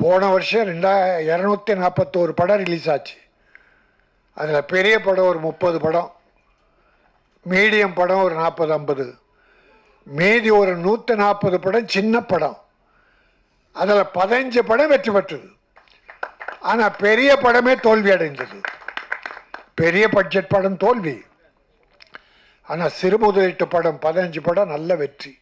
போன வருஷம் ரெண்டா இரநூத்தி நாற்பத்தோரு படம் ரிலீஸ் ஆச்சு. அதில் பெரிய படம் ஒரு முப்பது படம். மீடியம் படம் ஒரு நாற்பது ஐம்பது. மீதி ஒரு நூற்றி நாற்பது படம் சின்ன படம். அதில் பதினஞ்சு படம் வெற்றி பெற்றது. ஆனால் பெரிய படமே தோல்வி அடைந்தது பெரிய பட்ஜெட் படம் தோல்வி. ஆனால் சிறு முதலீட்டு படம் பதினஞ்சு படம் நல்ல வெற்றி.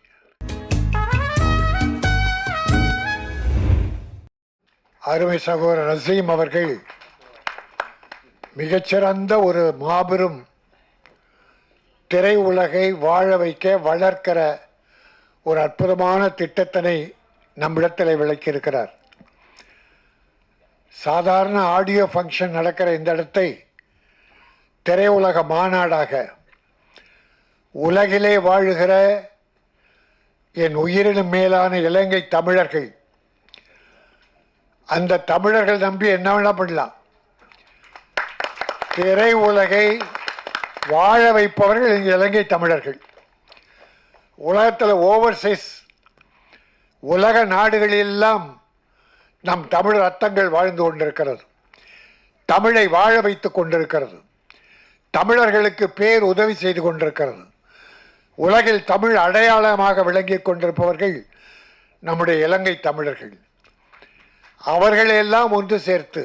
அருமை சகோதரர் நசீம் அவர்கள் மிகச்சிறந்த ஒரு மாபெரும் திரை உலகை வாழ வைக்க வளர்க்கிற ஒரு அற்புதமான திட்டத்தினை நம்மிடத்தில் விளக்கியிருக்கிறார். சாதாரண ஆடியோ ஃபங்க்ஷன் நடக்கிற இந்த இடத்தை திரையுலக மாநாடாக உலகிலே வாழுகிற என் உயிரினும் மேலான இலங்கை தமிழர்கள் அந்த தமிழர்கள் நம்பி என்ன வேணா பண்ணலாம். திரை உலகை வாழ வைப்பவர்கள் இங்கே இலங்கை தமிழர்கள். உலகத்தில் ஓவர்சீஸ் உலக நாடுகளெல்லாம் நம் தமிழ் ரத்தங்கள் வாழ்ந்து கொண்டிருக்கிறது. தமிழை வாழ வைத்துக் கொண்டிருக்கிறது. தமிழர்களுக்கு பேர் உதவி செய்து கொண்டிருக்கிறது. உலகில் தமிழ் அடையாளமாக விளங்கிக் கொண்டிருப்பவர்கள் நம்முடைய இலங்கை தமிழர்கள். அவர்களையெல்லாம் ஒன்று சேர்த்து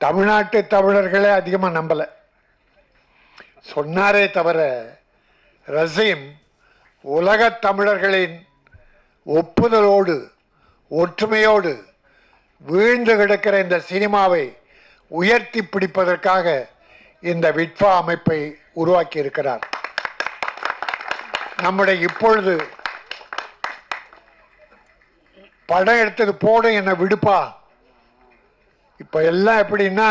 தமிழ்நாட்டு தமிழர்களே அதிகமாக நம்பலை. சொன்னாரே தவிர ரசீம் உலகத் தமிழர்களின் ஒப்புதலோடு ஒற்றுமையோடு வீழ்ந்து கிடக்கிற இந்த சினிமாவை உயர்த்தி பிடிப்பதற்காக இந்த விட்பா அமைப்பை உருவாக்கி இருக்கிறார் நம்முடைய இப்பொழுது படம் எடுத்தது போடும் என்னை விடுப்பா. இப்போ எல்லாம் எப்படின்னா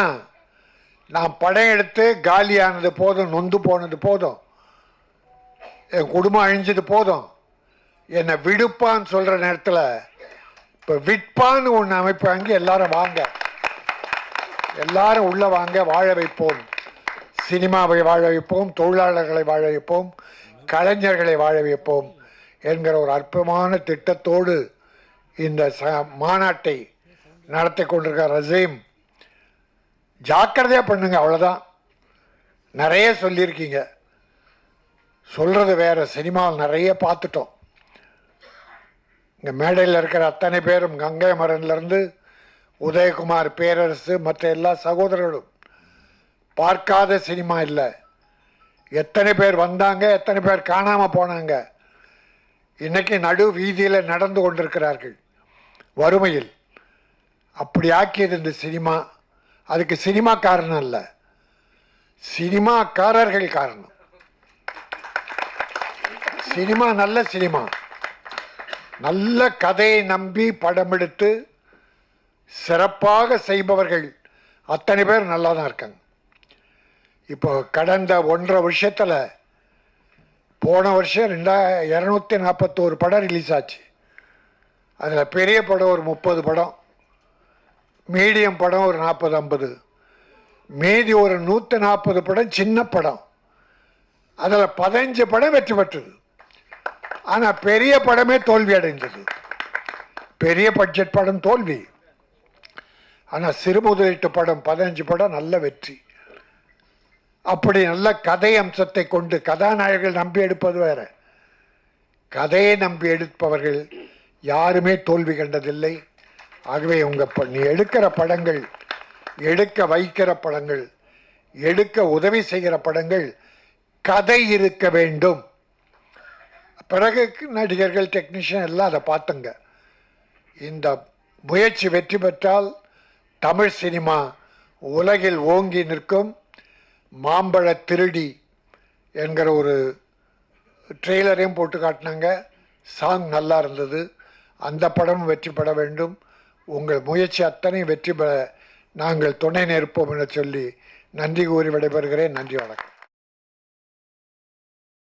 நான் படம் எடுத்து காலியானது போதும் நொந்து போனது போதும். என் குடும்பம் அழிஞ்சது போதும். என்னை விடுப்பான்னு சொல்கிற நேரத்தில் இப்போ விட்பான்னு ஒன்று அமைப்பாங்க எல்லாரும் வாங்க. எல்லாரும் உள்ளே வாங்க வாழ வைப்போம். சினிமாவை வாழ வைப்போம் தொழிலாளர்களை வாழ வைப்போம் கலைஞர்களை வாழ வைப்போம் என்கிற ஒரு அற்புதமான திட்டத்தோடு இந்த ச மாநாட்டை நடத்தி கொண்டிருக்க ரசீம். ஜாக்கிரதையாக பண்ணுங்க அவ்வளோதான் நிறைய சொல்லியிருக்கீங்க. சொல்கிறது வேற சினிமாவில் நிறைய பார்த்துட்டோம். இங்கே மேடையில் இருக்கிற அத்தனை பேரும் கங்கை மரன்லேருந்து உதயகுமார் பேரரசு மற்ற எல்லா சகோதரர்களும். பார்க்காத சினிமா இல்லை. எத்தனை பேர் வந்தாங்க எத்தனை பேர் காணாமல் போனாங்க. இன்றைக்கி நடு வீதியில் நடந்து கொண்டிருக்கிறார்கள். வறுமையில். அப்படி ஆக்கியது இந்த சினிமா. அதுக்கு சினிமா காரணம் இல்லை சினிமாக்காரர்கள் காரணம். சினிமா நல்ல சினிமா. நல்ல கதையை நம்பி படம் எடுத்து சிறப்பாக செய்பவர்கள் அத்தனை பேர் நல்லா தான் இருக்காங்க. இப்போ கடந்த ஒன்றரை வருஷத்தில் போன வருஷம் ரெண்டா இரநூத்தி நாற்பத்தோரு படம் ரிலீஸ் ஆச்சு. அதில் பெரிய படம் ஒரு முப்பது படம். மீடியம் படம் ஒரு நாற்பது ஐம்பது. மீதி ஒரு நூற்றி நாற்பது படம் சின்ன படம். அதில் பதினஞ்சு படம் வெற்றி பெற்றது. ஆனால் பெரிய படமே தோல்வி அடைந்தது பெரிய பட்ஜெட் படம் தோல்வி. ஆனால் சிறு முதலீட்டு படம் பதினஞ்சு படம் நல்ல வெற்றி. அப்படி நல்ல கதை அம்சத்தை கொண்டு கதாநாயகர்கள் நம்பி எடுப்பது வேற. கதையை நம்பி எடுப்பவர்கள் யாருமே தோல்வி கண்டதில்லை. ஆகவே உங்கள் ப- நீ எடுக்கிற படங்கள் எடுக்க வைக்கிற படங்கள் எடுக்க உதவி செய்கிற படங்கள் கதை இருக்க வேண்டும். பிறகு நடிகர்கள் டெக்னீஷியன் எல்லாம் அதை பார்த்துங்க. இந்த முயற்சி வெற்றி பெற்றால் தமிழ் சினிமா உலகில் ஓங்கி நிற்கும். மாம்பழ திருடி என்கிற ஒரு ட்ரெய்லரையும் போட்டு காட்டினாங்க. சாங் நல்லா இருந்தது. அந்த படமும் வெற்றி பெற வேண்டும். உங்கள் முயற்சி அத்தனை வெற்றி பெற நாங்கள் துணை நிற்போம் என சொல்லி நன்றி கூறி விடைபெறுகிறேன். நன்றி வணக்கம்.